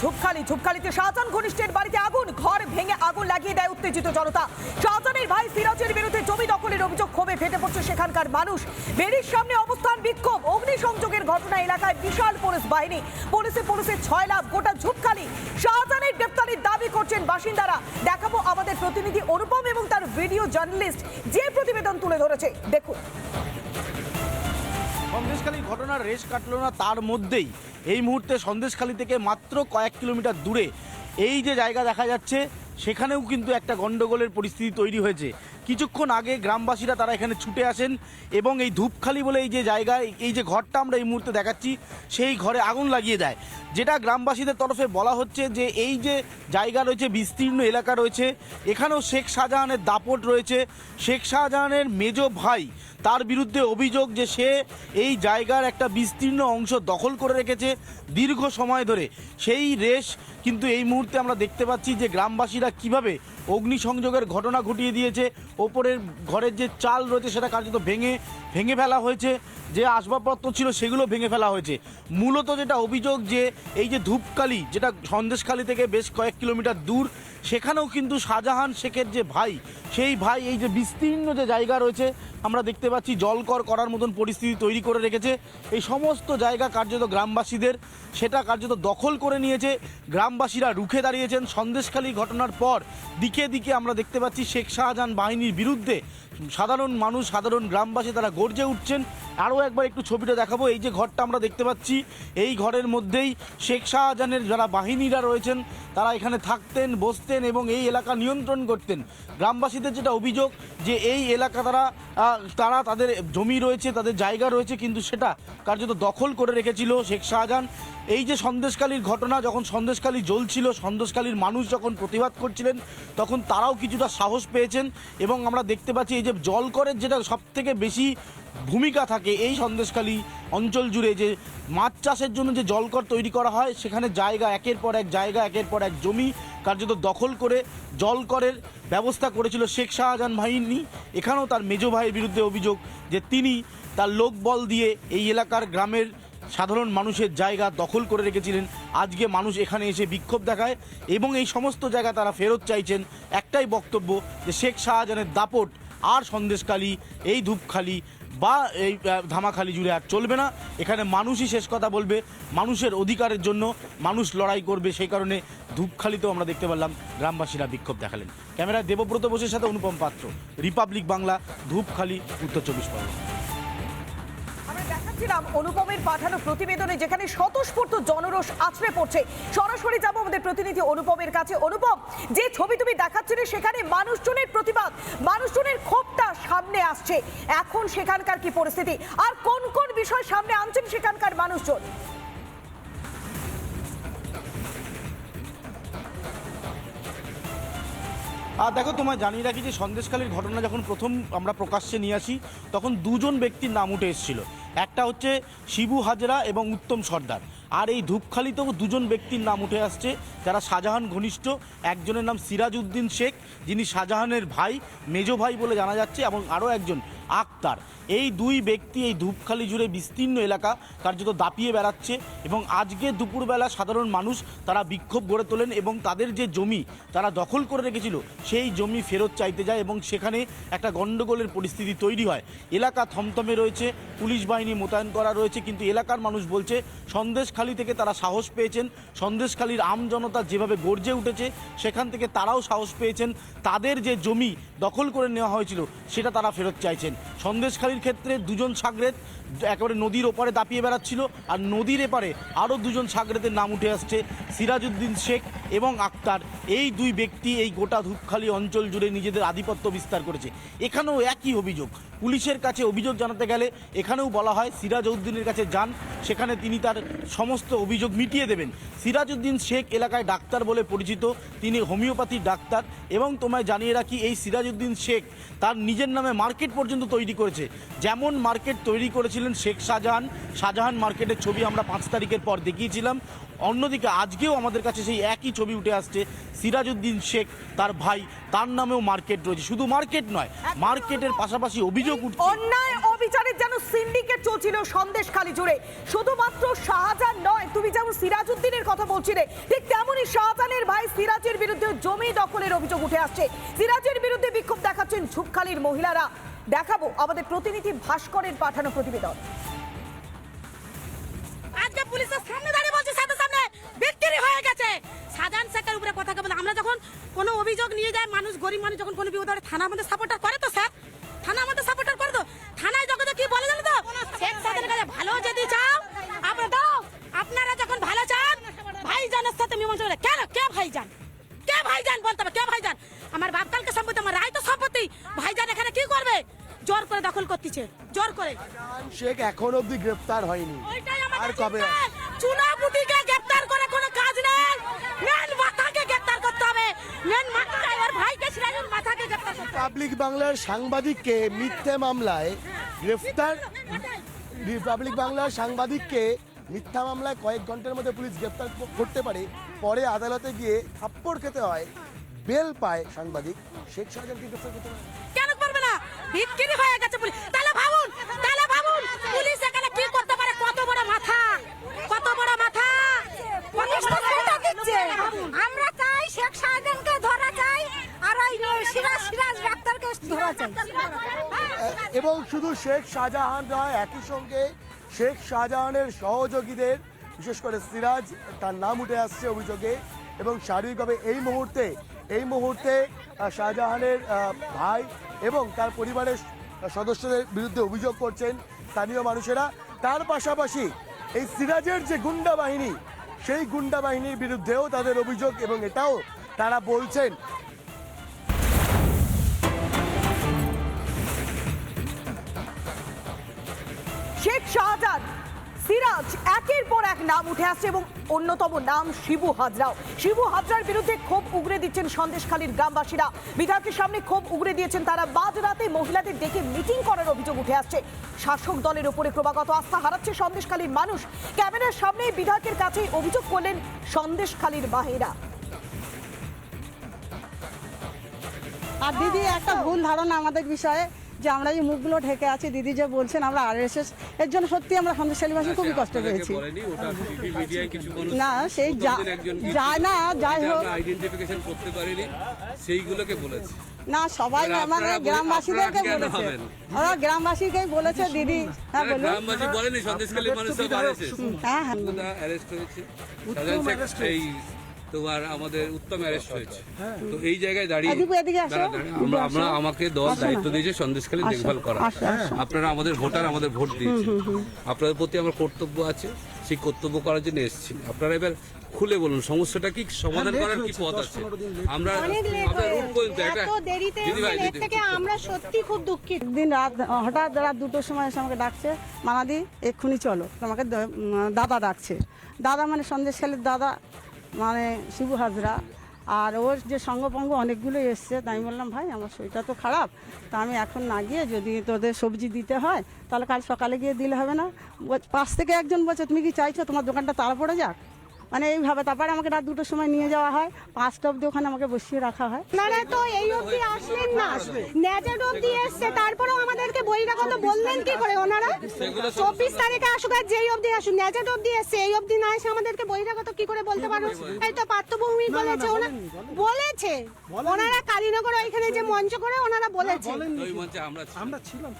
ঝুপখালি, ঝুপখালিতে শাহজাহান ঘনিষ্ঠের বাড়িতে আগুন, ঘর ভেঙে আগুন লাগিয়ে দেয় উত্তেজিত জনতা। শাহজাহানের ভাই সিরাজের বিরুদ্ধে জমি দখলের অভিযোগ ক্ষোভে ফেটে পড়ছে সেখানকার মানুষ। বেরির সামনে অবস্থান বিক্ষোভ, অগ্নিসংযোগের ঘটনা এলাকায় বিশাল পুলিশ বাহিনী। পুলিশে পুলিশের ছয় লাভ গোটা ঝুপখালি। শাহজাহানের গ্রেপ্তারির দাবি করছেন বাসিন্দারা। দেখাবো আমাদের প্রতিনিধি অনুপম এবং তার ভিডিও জার্নালিস্ট যে প্রতিবেদন তুলে ধরেছে। দেখুন। সন্দেশখালীর ঘটনার রেশ কাটল না তার মধ্যেই। এই মুহূর্তে সন্দেশখালী থেকে মাত্র কয়েক কিলোমিটার দূরে এই যে জায়গা দেখা যাচ্ছে, সেখানেও কিন্তু একটা গণ্ডগোলের পরিস্থিতি তৈরি হয়েছে। কিছুক্ষণ আগে গ্রামবাসীরা তারা এখানে ছুটে আসেন এবং এই ধূপখালি বলে এই যে জায়গায় এই যে ঘরটা আমরা এই মুহূর্তে দেখাচ্ছি, সেই ঘরে আগুন লাগিয়ে দেয়। যেটা গ্রামবাসীদের তরফে বলা হচ্ছে যে এই যে জায়গা রয়েছে, বিস্তীর্ণ এলাকা রয়েছে, এখানেও শেখ শাহজাহানের দাপট রয়েছে। শেখ শাহজাহানের মেজ ভাই, তার বিরুদ্ধে অভিযোগ যে সে এই জায়গার একটা বিস্তীর্ণ অংশ দখল করে রেখেছে দীর্ঘ সময় ধরে। সেই রেশ কিন্তু এই মুহূর্তে আমরা দেখতে পাচ্ছি যে গ্রামবাসীরা কীভাবে অগ্নিসংযোগের ঘটনা ঘটিয়ে দিয়েছে ওপরের ঘরের যে চাল রয়েছে সেটা কার্যত ভেঙে ভেঙে ফেলা হয়েছে। যে আসবাবপত্র ছিল সেগুলো ভেঙে ফেলা হয়েছে। মূলত যেটা অভিযোগ যে এই যে ধূপকালি, যেটা সন্দেশখালি থেকে বেশ কয়েক কিলোমিটার দূর সেখানেও কিন্তু শাহজাহান শেখের যে ভাই, সেই ভাই এই যে বিস্তীর্ণ যে জায়গা রয়েছে, আমরা দেখতে পাচ্ছি জলকর করার মতন পরিস্থিতি তৈরি করে রেখেছে। এই সমস্ত জায়গা কার্যত গ্রামবাসীদের, সেটা কার্যত দখল করে নিয়েছে। গ্রামবাসীরা রুখে দাঁড়িয়েছেন। সন্দেশখালী ঘটনার পর দিকে দিকে আমরা দেখতে পাচ্ছি শেখ শাহজাহান বাহিনীর বিরুদ্ধে সাধারণ মানুষ, সাধারণ গ্রামবাসী তারা গর্জে উঠছেন। আরও একবার একটু ছবিটা দেখাবো। এই যে ঘরটা আমরা দেখতে পাচ্ছি, এই ঘরের মধ্যেই শেখ শাহজাহানের যারা বাহিনীরা রয়েছেন, তারা এখানে থাকতেন, বসতেন এবং এই এলাকা নিয়ন্ত্রণ করতেন। গ্রামবাসীদের যেটা অভিযোগ যে এই এলাকা তারা তারা তাদের জমি রয়েছে, তাদের জায়গা রয়েছে, কিন্তু সেটা কার্যত দখল করে রেখেছিল শেখ শাহজাহান। এই যে সন্দেশকালীর ঘটনা, যখন সন্দেশকালী জ্বলছিল, সন্দেশকালীর মানুষ যখন প্রতিবাদ করছিলেন, তখন তারাও কিছুটা সাহস পেয়েছেন এবং আমরা দেখতে পাচ্ছি এই যে জলকরের যেটা সব থেকে বেশি ভূমিকা থাকে এই সন্দেশখালী অঞ্চল জুড়ে যে মাছ চাষের জন্য যে জলকর তৈরি করা হয়, সেখানে জায়গা একের পর এক জায়গা, একের পর এক জমি কার্যত দখল করে জলকরের ব্যবস্থা করেছিল শেখ শাহজাহান বাহিনী। এখানেও তার মেজ ভাইয়ের বিরুদ্ধে অভিযোগ যে তিনি তার লোকবল দিয়ে এই এলাকার গ্রামের সাধারণ মানুষের জায়গা দখল করে রেখেছিলেন। আজকে মানুষ এখানে এসে বিক্ষোভ দেখায় এবং এই সমস্ত জায়গা তারা ফেরত চাইছেন। একটাই বক্তব্য যে শেখ শাহজাহানের দাপট আর সন্দেশখালী, এই ধূপখালি বা এই ধামাখালি জুড়ে আর চলবে না। এখানে মানুষই শেষ কথা বলবে, মানুষের অধিকারের জন্য মানুষ লড়াই করবে। সেই কারণে ধূপখালিতেও আমরা দেখতে পারলাম গ্রামবাসীরা বিক্ষোভ দেখালেন। ক্যামেরায় দেবব্রত বোসের সাথে অনুপম পাত্র, রিপাবলিক বাংলা, ধূপখালি, উত্তর চব্বিশ পরগনা। আমরা দেখাচ্ছিলাম অনুপমের পাঠানো প্রতিবেদনে যেখানে স্বতঃস্ফূর্ত জনরোষ আছড়ে পড়ছে। সরাসরি যাব আমাদের প্রতিনিধি অনুপমের কাছে। অনুপম, যে ছবি তুমি দেখাচ্ছিলে সেখানে মানুষজনের প্রতিবাদ, মানুষজনের ক্ষোভটা সামনে আসছে। এখন সেখানকার কি পরিস্থিতি? আর কোন কোন বিষয় সামনে আনছেন সেখানকার মানুষজন? আর দেখো, তোমায় জানিয়ে রাখি যে সন্দেশকালীর ঘটনা যখন প্রথম আমরা প্রকাশ্যে নিয়ে আসি, তখন দুজন ব্যক্তির নাম উঠে এসেছিল। একটা হচ্ছে শিবু হাজরা এবং উত্তম সর্দার। আর এই ধূপখালিতেও দুজন ব্যক্তির নাম উঠে আসছে, যারা শাহজাহান ঘনিষ্ঠ। একজনের নাম সিরাজ উদ্দিন শেখ, যিনি শাহজাহানের ভাই, মেজো ভাই বলে জানা যাচ্ছে, এবং আরও একজন আক্তার। এই দুই ব্যক্তি এই ধূপখালি জুড়ে বিস্তীর্ণ এলাকা কার্যত দাপিয়ে বেড়াচ্ছে এবং আজকে দুপুরবেলা সাধারণ মানুষ তারা বিক্ষোভ গড়ে তোলেন এবং তাদের যে জমি তারা দখল করে রেখেছিল, সেই জমি ফেরত চাইতে যায় এবং সেখানে একটা গণ্ডগোলের পরিস্থিতি তৈরি হয়। এলাকা থমথমে রয়েছে, পুলিশ বাহিনী মোতায়েন করা রয়েছে, কিন্তু এলাকার মানুষ বলছে, সন্দেশখালি থেকে তারা সাহস পেয়েছেন, সন্দেশখালির আম জনতা যেভাবে গর্জে উঠেছে, সেখান থেকে তারাও সাহস পেয়েছেন। তাদের যে জমি দখল করে নেওয়া হয়েছিল, সেটা তারা ফেরত চাইছেন। সন্দেশখালির ক্ষেত্রে দুজন সাগরেদ একেবারে নদীর ওপারে দাপিয়ে বেড়াচ্ছিল আর নদীর এপারে আরও দুজন সাগরেদের নাম উঠে আসছে সিরাজউদ্দিন শেখ এবং আক্তার। এই দুই ব্যক্তি এই গোটা ধূপখালি অঞ্চল জুড়ে নিজেদের আধিপত্য বিস্তার করেছে। এখানেও একই অভিযোগ। পুলিশের কাছে অভিযোগ জানাতে গেলে এখানেও বলা হয় সিরাজউদ্দিনের কাছে যান, সেখানে তিনি তার সমস্ত অভিযোগ মিটিয়ে দেবেন। সিরাজউদ্দিন শেখ এলাকায় ডাক্তার বলে পরিচিত, তিনি হোমিওপ্যাথি ডাক্তার এবং তোমায় জানিয়ে রাখি এই সিরাজউদ্দিন শেখ তার নিজের নামে মার্কেট পর্যন্ত তৈরি তৈরি করেছে। যেমন মার্কেট তৈরি করেছিলেন শেখ শাহজাহান শাহজাহান মার্কেটের ছবি আমরা পাঁচ তারিখের পর দেখিয়েছিলাম। অন্যদিকে আজকেও আমাদের কাছে সেই একই ছবি উঠে আসছে সিরাজউদ্দিন শেখ তার ভাই তার নামেও মার্কেট রয়েছে। শুধু মার্কেট নয় মার্কেটের পাশাপাশি অভিযোগ উঠছে। অন্যায় অবিচারের যেন সিন্ডিকেট চলছিল সন্দেশ খালি জুড়ে। শুধুমাত্র শাহজাহান নয় তুমি যেমন সিরাজউদ্দিনের কথা বলছিলে ঠিক তেমনই শাহজাহানের ভাই সিরাজের বিরুদ্ধে জমি দখলের অভিযোগ উঠে আসছে। সিরাজের বিরুদ্ধে বিক্ষোভ দেখাচ্ছেন ঝুপখালির মহিলারা। দেখাবো আমাদের প্রতিনিধি ভাস্করের পাঠানো প্রতিবেদন। আজকে পুলিশের সামনে দাঁড়িয়ে বলছে, সাথে সামনে বিক্রি হয়ে গেছে। সাজান শেখের উপরে কথা বলে, আমরা যখন কোনো অভিযোগ নিয়ে যায় মানুষ, গরিব মানুষ যখন কোনো বিপদ থানার থানা আমাদের সাপোর্টার করে তো, স্যার থানা আমাদের সাপোর্টার করে তো থানায় যখন কি বলে জানো তো শেখ সাহেবের কাছে ভালো যদি চাও আমরা দাও আপনারা যখন ভালো চান ভাইজানের সাথে মীমাংসা করে কেন কে ভাইজান কে ভাইজান বলতে হবে কে ভাইজান আমার বাপ কালকে সম্পত্তি আমার রায় তো সম্পত্তি ভাইজান এখানে কি করবে জোর করে দখল করতেছে জোর করে শেখ এখন অবধি গ্রেফতার হয়নি। আর কবে? চুনাপুটিকে গ্রেফতার করে কোনো কাজ নেই। মেন মাথাকে গ্রেফতার করতে হবে। মেন মাথা আর ভাইকে সিরাজুল মাথাকে গ্রেফতার করতে হবে। বাংলার সাংবাদিককে মিথ্যে মামলায় গ্রেফতার রিপাবলিক বাংলার সাংবাদিককে মিথ্যা মামলায় কয়েক ঘণ্টার মধ্যে পুলিশ গ্রেফতার করতে পারে। পরে আদালতে গিয়ে থাপ্পড় খেতে হয়। বেল পায় সাংবাদিক। শেখ শাহজাহানকে গ্রেফতার করতে পারে কেন করবে না? হয়ে গেছে পুলিশ তাহলে ভাবুন তাহলে ভাবুন পুলিশ এখানে কি করতে পারে কত বড় মাথা কত বড় মাথা পুলিশ তো সেটা দিচ্ছে আমরা চাই শেখ শাহজাহানকে ধরা চাই আর ওই সিরাজ সিরাজ ডাক্তারকে ধরা চাই এবং শুধু শেখ শাহজাহান নয়, একই সঙ্গে শেখ শাহজাহানের সহযোগীদের, বিশেষ করে সিরাজ, তার নাম উঠে আসছে অভিযোগে, এবং শারীরিকভাবে এই মুহূর্তে এই মুহূর্তে শাহজাহানের ভাই এবং তার পরিবারের সদস্যদের বিরুদ্ধে অভিযোগ করছেন স্থানীয় মানুষেরা। তার পাশাপাশি এই সিরাজের যে গুন্ডা বাহিনী, সেই গুন্ডা বাহিনীর বিরুদ্ধেও তাদের অভিযোগ এবং এটাও তারা বলছেন শেখ শাহজাদ, সিরাজ একের পর এক নাম উঠে আসছে এবং অন্যতম নাম শিবু হাজরাও। শিবু হাজরার বিরুদ্ধে ক্ষোভ উগরে দিচ্ছেন সন্দেশখালীর গ্রামবাসীরা। বিধায়কের সামনে ক্ষোভ উগরে দিয়েছেন তারা। বাদ রাতে মহিলাদের ডেকে মিটিং করার অভিযোগ উঠে আসছে। শাসক দলের উপরে ক্রমাগত আস্থা হারাচ্ছে সন্দেশখালীর মানুষ। ক্যামেরার সামনে বিধায়কের কাছে অভিযোগ করলেন সন্দেশখালীর বাহিরা। আর দিদি, একটা ভুল ধারণা আমাদের বিষয়ে। যে আমরা এই মুখগুলো ঢেকে আছি দিদি যে বলছেন আমরা আরএসএস এর জন্য সত্যি আমরা সন্দেশালীবাসী খুবই কষ্ট পেয়েছি। না সেই যা যায় না যাই হোক। আইডেন্টিফিকেশন করতে পারেনি সেইগুলোকে বলেছে। না সবাই মানে গ্রামবাসীদেরকে বলেছে? ওরা গ্রামবাসীকেই বলেছে দিদি। হ্যাঁ বলুন। গ্রামবাসী বলেনি সন্দেশখালী মানুষ সব হ্যাঁ হ্যাঁ। অ্যারেস্ট হয়েছে এই তোমার আমাদের উত্তম অ্যারেস্ট হয়েছে। তো এই জায়গায় দাঁড়িয়ে। আমরা আমরা আমাকে দল দায়িত্ব দিয়েছে সন্দেশখালী আসো, দেখভাল করা। আসো। আপনারা আমাদের ভোটার আমাদের ভোট দিয়েছে আপনাদের প্রতি আমার কর্তব্য আছে সেই কর্তব্য করার জন্য এসেছি। আপনারা এবার খুলে বলুন সমস্যাটা কি? সমাধান করার কি পথ আছে? আমরা আমরা হয়ে সত্যি খুব দুঃখিত। দিন রাত হঠাৎ রাত দুটোর সময় এসে আমাকে ডাকছে মানাদি এক্ষুনি চলো। তোমাকে দ- দাদা ডাকছে। দাদা মানে সন্দেশখালীর দাদা। মানে শিবু হাজরা। আর ওর যে সঙ্গপঙ্গ অনেকগুলো এসছে তাই আমি বললাম, ভাই, আমার শরীরটা তো খারাপ। তা আমি এখন না গিয়ে যদি তোদের সবজি দিতে হয়, তাহলে কাল সকালে গিয়ে দিলে হবে না। পাশ থেকে একজন বলছে, তুমি কি চাইছো তোমার দোকানটা তাড়া পড়ে যাক? মানে এইভাবে তারপরে আমাকে রাত দুটোর সময় নিয়ে যাওয়া হয়। পাঁচটা অবধি ওখানে আমাকে বসিয়ে রাখা হয়। আপনারা তো এই অবধি আসলেন না। নেজেড অব্দি এসছে তারপরেও আমাদেরকে বহিরাগত বললেন কি করে ওনারা? চব্বিশ তারিখে আসুক আর যেই অবধি আসুক নেজেড অব্দি এসছে এই অবধি না এসে আমাদেরকে বহিরাগত কি করে বলতে পারো? এই তো পার্থভূমি বলেছে ওনা- বলেছে। ওনারা কালীনগর ওইখানে যে মঞ্চ করে ওনারা বলেছে। আমরা ছিলাম।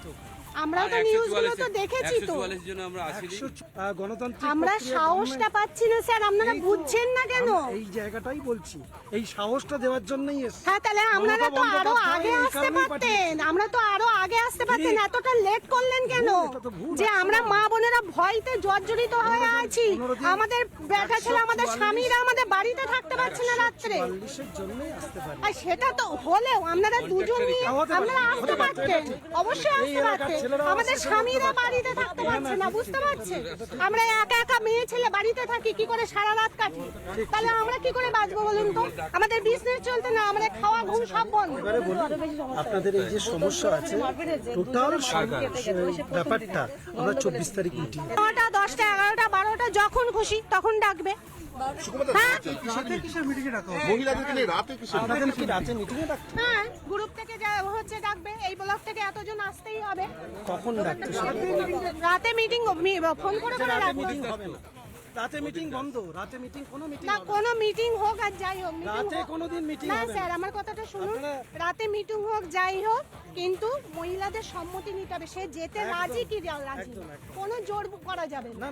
আমরাও তো নিউজগুলো তো দেখেছি তো। জন্য আমরা গণতান্ত্রিক আমরা সাহসটা পাচ্ছি না স্যার আপনারা বুঝছেন না কেন? এই জায়গাটাই বলছি। এই সাহসটা দেওয়ার জন্যই এসছি। হ্যাঁ তাহলে আপনারা তো আরও আগে আসতে পারতেন। আমরা তো আরও আগে আসতে পারতেন। এতটা লেট করলেন কেন? যে আমরা মা বোনেরা ভয়তে জর্জরিত হয়ে আছি। আমাদের বেটা ছেলে আমাদের স্বামীরা আমাদের বাড়িতে থাকতে পারছে না রাত্রে। আর সেটা তো হলেও আপনারা দুজন নিয়ে আপনারা আসতে পারতেন। অবশ্যই আসতে পারতেন। আমাদের স্বামীরা বাড়িতে থাকতে পারছে না বুঝতে পারছে? আমরা একা একা মেয়ে ছেলে বাড়িতে থাকি কি করে সারা রাত কাটি? তাহলে আমরা কি করে বাঁচবো বলুন তো? আমাদের বিজনেস চলতে না আমাদের খাওয়া ঘুম সব বন্ধ। আপনাদের এই যে সমস্যা আছে টোটাল ব্যাপারটা আমরা চব্বিশ তারিখ মিটিং নটা দশটা এগারোটা বারোটা যখন খুশি তখন ডাকবে। হ্যাঁ রাতে হ্যাঁ গ্রুপ থেকে যা হচ্ছে ডাকবে এই ব্লক থেকে এতজন আসতেই হবে। কখন ডাকছে রাতে মিটিং ফোন করে করে ডাকবে। মিটিং হবে না। রাতে মিটিং বন্ধ। রাতে মিটিং কোনো মিটিং না কোনো মিটিং হোক আর যাই হোক রাতে কোনোদিন মিটিং না স্যার আমার কথাটা শুনুন। রাতে মিটিং হোক যাই হোক কিন্তু মহিলাদের সম্মতি নিতে হবে। সে যেতে রাজি কি রাজি? কোনো জোর করা যাবে না।